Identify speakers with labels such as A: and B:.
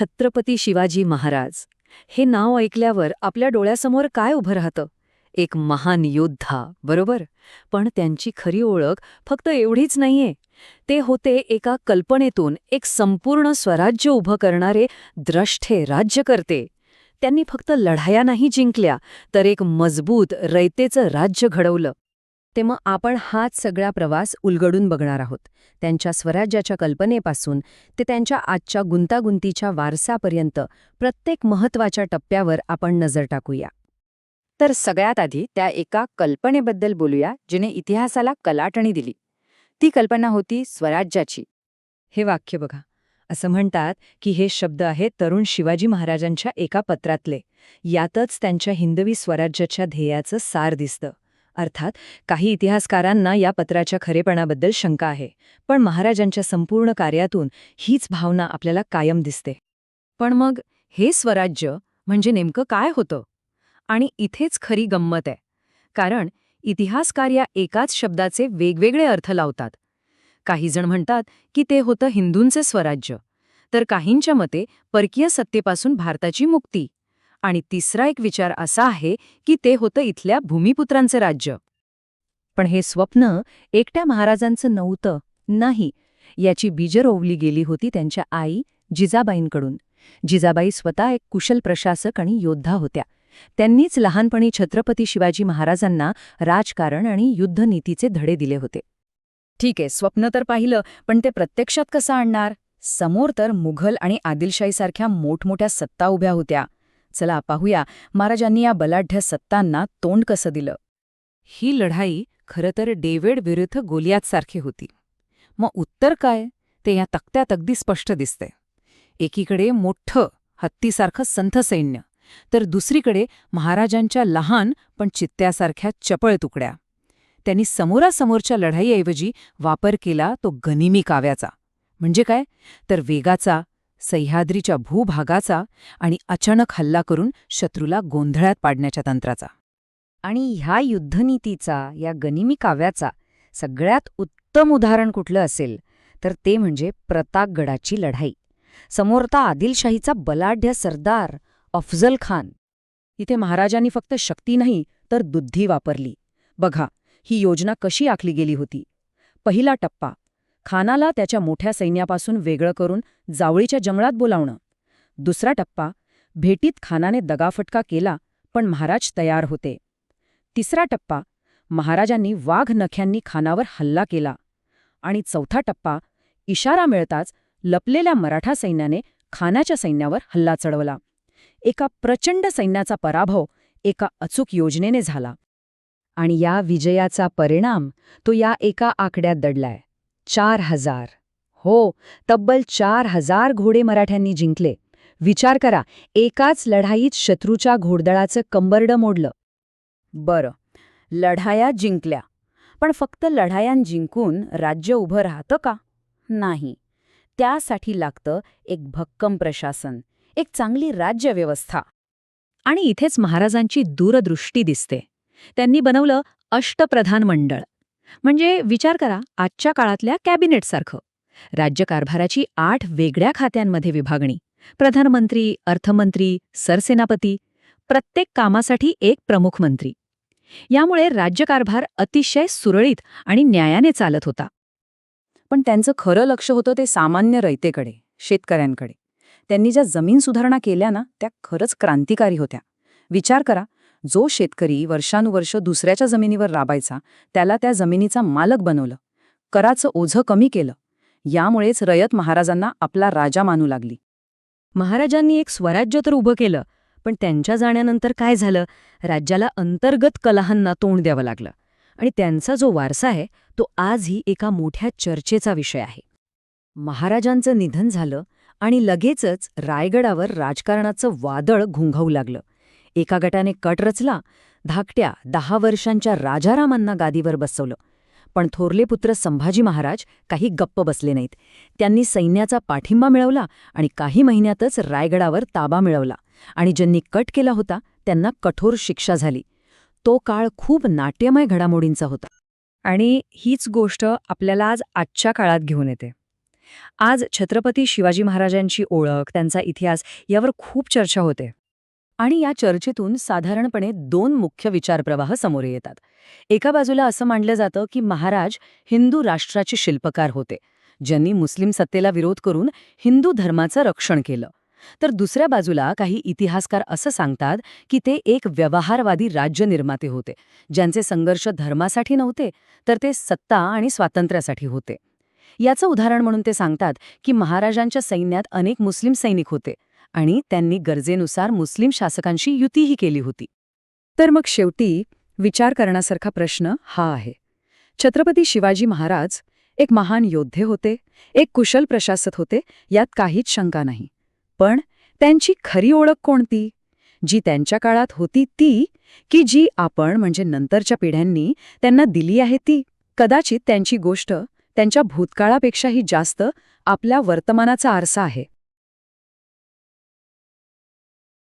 A: छत्रपती शिवाजी महाराज. हे नाव ऐकल्यावर आपल्या डोळ्यासमोर काय उभं राहतं? एक महान योद्धा बरोबर? पण त्यांची खरी ओळख फक्त एवढीच नाहीये. ते होते एका कल्पनेतून एक संपूर्ण स्वराज्य उभं करणारे द्रष्टे राज्यकर्ते. त्यांनी फक्त लढाया नाही जिंकल्या तर एक मजबूत रयतेचं राज्य घडवलं. ते मग आपण हाच सगळा प्रवास उलगडून बघणार आहोत. त्यांच्या स्वराज्याच्या कल्पनेपासून ते त्यांच्या आजच्या गुंतागुंतीच्या वारसापर्यंत प्रत्येक महत्त्वाच्या टप्प्यावर आपण नजर टाकूया.
B: तर सगळ्यात आधी त्या एका कल्पनेबद्दल बोलूया जिने इतिहासाला कलाटणी दिली. ती कल्पना होती स्वराज्याची.
A: हे वाक्य बघा. असं म्हणतात की हे शब्द आहेत तरुण शिवाजी महाराजांच्या एका पत्रातले. यातच त्यांच्या हिंदवी स्वराज्याच्या ध्येयाचं सार दिसतं. अर्थात काही इतिहासकारांना या पत्राच्या खरेपणाबद्दल शंका आहे पण महाराजांच्या संपूर्ण कार्यातून हीच भावना आपल्याला कायम दिसते. पण मग हे स्वराज्य म्हणजे नेमकं काय होतं? आणि इथेच खरी गंमत आहे. कारण इतिहासकार या एकाच शब्दाचे वेगवेगळे अर्थ लावतात. काहीजण म्हणतात की ते होतं हिंदूंचे स्वराज्य तर काहींच्या मते परकीय सत्तेपासून भारताची मुक्ती. आणि तिसरा एक विचार असा आहे की ते होतं इथल्या भूमिपुत्रांचं राज्य. पण हे स्वप्न एकट्या महाराजांचं नव्हतं नाही. याची बीज रोवली गेली होती त्यांच्या आई जिजाबाईंकडून. जिजाबाई स्वतः एक कुशल प्रशासक आणि योद्धा होत्या. त्यांनीच लहानपणी छत्रपती शिवाजी महाराजांना राजकारण आणि युद्धनीतीचे धडे दिले होते.
B: ठीक आहे स्वप्न तर पाहिलं पण ते प्रत्यक्षात कसं आणणार? समोर तर मुघल आणि आदिलशाहीसारख्या मोठमोठ्या सत्ता उभ्या होत्या. चला पाहूया महाराजांनी या बलाढ्य सत्तांना तोंड कसं दिलं.
A: ही लढाई खरं तर डेव्हिड विरुद्ध गोलियातसारखी होती. मग उत्तर काय? ते या तक्त्यात अगदी स्पष्ट दिसते एकीकडे मोठं हत्तीसारखं संथ सैन्य तर दुसरीकडे महाराजांच्या लहान पण चित्त्यासारख्या चपळ तुकड्या. त्यांनी समोरासमोरच्या लढाईऐवजी वापर केला तो गनिमी काव्याचा. म्हणजे काय? तर वेगाचा सह्याद्रीच्या भूभागाचा आणि अचानक हल्ला करून शत्रूला गोंधळात पाडण्याच्या तंत्राचा.
B: आणि ह्या युद्धनीतीचा या गनिमी काव्याचा सगळ्यात उत्तम उदाहरण कुठलं असेल तर ते म्हणजे प्रतापगडाची लढाई. समोरता आदिलशाहीचा बलाढ्य सरदार अफजल खान.
A: इथे महाराजांनी फक्त शक्ती नाही तर बुद्धी वापरली. बघा ही योजना कशी आखली गेली होती. पहिला टप्पा खानाला त्याच्या मोठ्या सैन्यापासून वेगळं करून जावळीच्या जंगलात बोलावणं. दुसरा टप्पा भेटीत खानाने दगाफटका केला पण महाराज तयार होते. तिसरा टप्पा महाराजांनी वाघ नख्यांनी खानावर हल्ला केला. आणि चौथा टप्पा इशारा मिळताच लपलेल्या मराठा सैन्याने खानाच्या सैन्यावर हल्ला चढवला. एका प्रचंड सैन्याचा पराभव एका अचूक योजनेने झाला. आणि या विजयाचा परिणाम तो या एका आकड्यात दडलाय. चार हजार. हो तब्बल चार हजार घोडे मराठ्यांनी जिंकले. विचार करा एकाच लढाईत शत्रूच्या घोडदळाचं कंबरडं मोडलं. बरं लढाया जिंकल्या. पण फक्त लढायां जिंकून राज्य उभं राहतं का? नाही. त्यासाठी लागतं एक भक्कम प्रशासन एक चांगली राज्यव्यवस्था. आणि इथेच महाराजांची दूरदृष्टी दिसते. त्यांनी बनवलं अष्टप्रधान मंडळ. म्हणजे विचार करा आजच्या काळातल्या कॅबिनेटसारखं. राज्यकारभाराची आठ वेगळ्या खात्यांमध्ये विभागणी. प्रधानमंत्री अर्थमंत्री सरसेनापती प्रत्येक कामासाठी एक प्रमुख मंत्री. यामुळे राज्यकारभार अतिशय सुरळीत आणि न्यायाने चालत होता. पण त्यांचं खरं लक्ष होतं ते सामान्य रयतेकडे शेतकऱ्यांकडे. त्यांनी ज्या जमीन सुधारणा केल्या ना त्या खरंच क्रांतिकारी होत्या. विचार करा जो शेतकरी वर्षानुवर्ष दुसऱ्याच्या जमिनीवर राबायचा त्याला त्या जमिनीचा मालक बनवलं. कराचं ओझं कमी केलं. यामुळेच रयत महाराजांना आपला राजा मानू लागली. महाराजांनी एक स्वराज्य तर उभं केलं पण त्यांच्या जाण्यानंतर काय झालं? राज्याला अंतर्गत कलहांना तोंड द्यावं लागलं. आणि त्यांचा जो वारसा आहे तो आजही एका मोठ्या चर्चेचा विषय आहे. महाराजांचं निधन झालं आणि लगेचच रायगडावर राजकारणाचं वादळ घुंघावू लागलं. एका गटाने कट रचला धाकट्या दहा वर्षांच्या राजारामांना गादीवर बसवलं. पण थोरले पुत्र संभाजी महाराज काही गप्प बसले नाहीत. त्यांनी सैन्याचा पाठिंबा मिळवला आणि काही महिन्यातच रायगडावर ताबा मिळवला. आणि ज्यांनी कट केला होता त्यांना कठोर शिक्षा झाली. तो काळ खूप नाट्यमय घडामोडींचा होता. आणि हीच गोष्ट आपल्याला आज आजच्या काळात घेऊन येते. आज छत्रपती शिवाजी महाराजांची ओळख त्यांचा इतिहास यावर खूप चर्चा होते. आणि या चर्चेतून साधारणपणे दोन मुख्य विचारप्रवाह समोर येतात. एका बाजूला असं मानलं जातं की महाराज हिंदू राष्ट्राचे शिल्पकार होते ज्यांनी मुस्लिम सत्तेला विरोध करून हिंदू धर्माचं रक्षण केलं. तर दुसऱ्या बाजूला काही इतिहासकार असं सांगतात की ते एक व्यवहारवादी राज्य निर्माते होते ज्यांचे संघर्ष धर्मासाठी नव्हते तर ते सत्ता आणि स्वातंत्र्यासाठी होते. याचं उदाहरण म्हणून ते सांगतात की महाराजांच्या सैन्यात अनेक मुस्लिम सैनिक होते आणि त्यांनी गरजेनुसार मुस्लिम शासकांशी युतीही केली होती. तर मग शेवटी विचार करण्यासारखा प्रश्न हा आहे. छत्रपती शिवाजी महाराज एक महान योद्धे होते एक कुशल प्रशासक होते यात काहीच शंका नाही. पण त्यांची खरी ओळख कोणती? जी त्यांच्या काळात होती ती की जी आपण म्हणजे नंतरच्या पिढ्यांनी त्यांना दिली आहे ती. कदाचित त्यांची गोष्ट त्यांच्या भूतकाळापेक्षाही जास्त आपल्या वर्तमानाचा आरसा आहे.